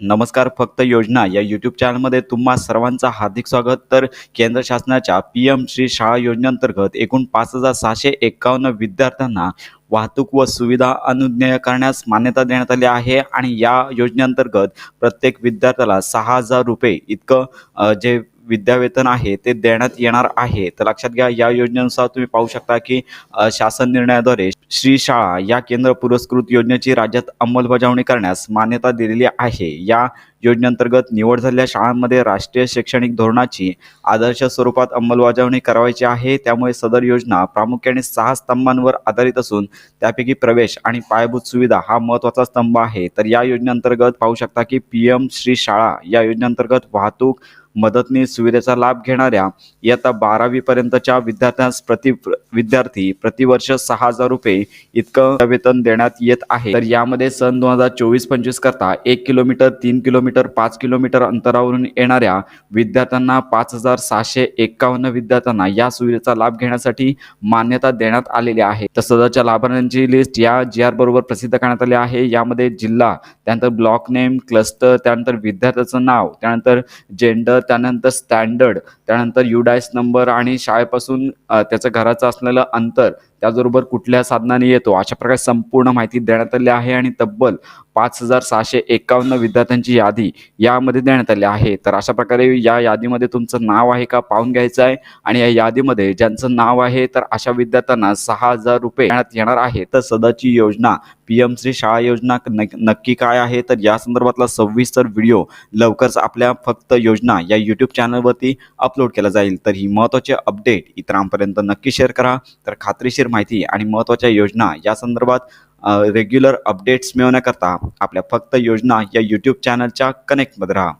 नमस्कार फक्त योजना या यूट्यूब चॅनलमध्ये तुम्हा सर्वांचं हार्दिक स्वागत. तर केंद्र शासनाच्या पी एम श्री शाळा योजनेअंतर्गत एकूण पाच हजार सहाशे एक्कावन्न विद्यार्थ्यांना वाहतूक व सुविधा अनुज्ञेय करण्यास मान्यता देण्यात आली आहे आणि या योजनेअंतर्गत प्रत्येक विद्यार्थ्याला सहा हजार रुपये इतकं जे विद्यावेतन आहे ते देण्यात येणार आहे. तर लक्षात घ्या या योजनेनुसार तुम्ही पाहू शकता की शासन निर्णयाद्वारे श्री शाळा या केंद्र पुरस्कृत योजनेची राज्यात अंमलबजावणी करण्यास मान्यता दिलेली आहे. या योजनेअंतर्गत निवड झालेल्या शाळांमध्ये राष्ट्रीय शैक्षणिक धोरणाची आदर्श स्वरूपात अंमलबजावणी करावायची आहे. त्यामुळे सदर योजना प्रामुख्याने सहा स्तंभांवर आधारित असून त्यापैकी प्रवेश आणि पायाभूत सुविधा हा महत्त्वाचा स्तंभ आहे. तर या योजनेअंतर्गत पाहू शकता की पी एम श्री शाळा या योजनेअंतर्गत वाहतूक मदतनीस सुविधेचा लाभ घेणाऱ्या इयत्ता बारावीपर्यंतच्या विद्यार्थ्यांस प्रति विद्यार्थी प्रतिवर्ष सहा हजार रुपये इतकं वेतन देण्यात येत आहे. तर यामध्ये सन दोन हजार चोवीस पंचवीस करता एक किलोमीटर तीन किलोमीटर पाच किलोमीटर अंतरावरून येणाऱ्या विद्यार्थ्यांना पाच हजार सहाशे एक्कावन्न विद्यार्थ्यांना या सुविधेचा लाभ घेण्यासाठी मान्यता देण्यात आलेली आहे. तर सदरच्या लाभार्थ्यांची लिस्ट या जी आर बरोबर प्रसिद्ध करण्यात आली आहे. यामध्ये जिल्हा त्यानंतर ब्लॉक नेम क्लस्टर त्यानंतर विद्यार्थ्याचं नाव त्यानंतर जेंडर त्यानंतर स्टँडर्ड त्यानंतर युडायस नंबर आणि शाळेपासून त्याचं घराचं असलेलं अंतर त्याचबरोबर कुठल्या साधनाने येतो अशा प्रकारे संपूर्ण माहिती देण्यात आली आहे आणि तब्बल पाच हजार सहाशे एकावन्न विद्यार्थ्यांची यादी यामध्ये देण्यात आली आहे. तर अशा प्रकारे या यादीमध्ये तुमचं नाव आहे का पाहून घ्यायचं आहे आणि या यादीमध्ये ज्यांचं नाव आहे तर अशा विद्यार्थ्यांना सहा हजार रुपये देण्यात येणार आहे. तर सदाची योजना पी एम श्री शाळा योजना नक्की काय आहे? तर या संदर्भातला सविस्तर व्हिडिओ लवकरच आपल्या फक्त योजना या या यूट्यूब चॅनलवरती अपलोड केला जाईल. तर ही महत्त्वाची अपडेट इतरांपर्यंत नक्की शेअर करा. तर खात्रीशीर माहिती आणि महत्त्वाच्या योजना या संदर्भात रेग्युलर अपडेट्स मिळवण्याकरता आपल्या फक्त योजना या यूट्यूब चॅनलच्या कनेक्टमध्ये राहा.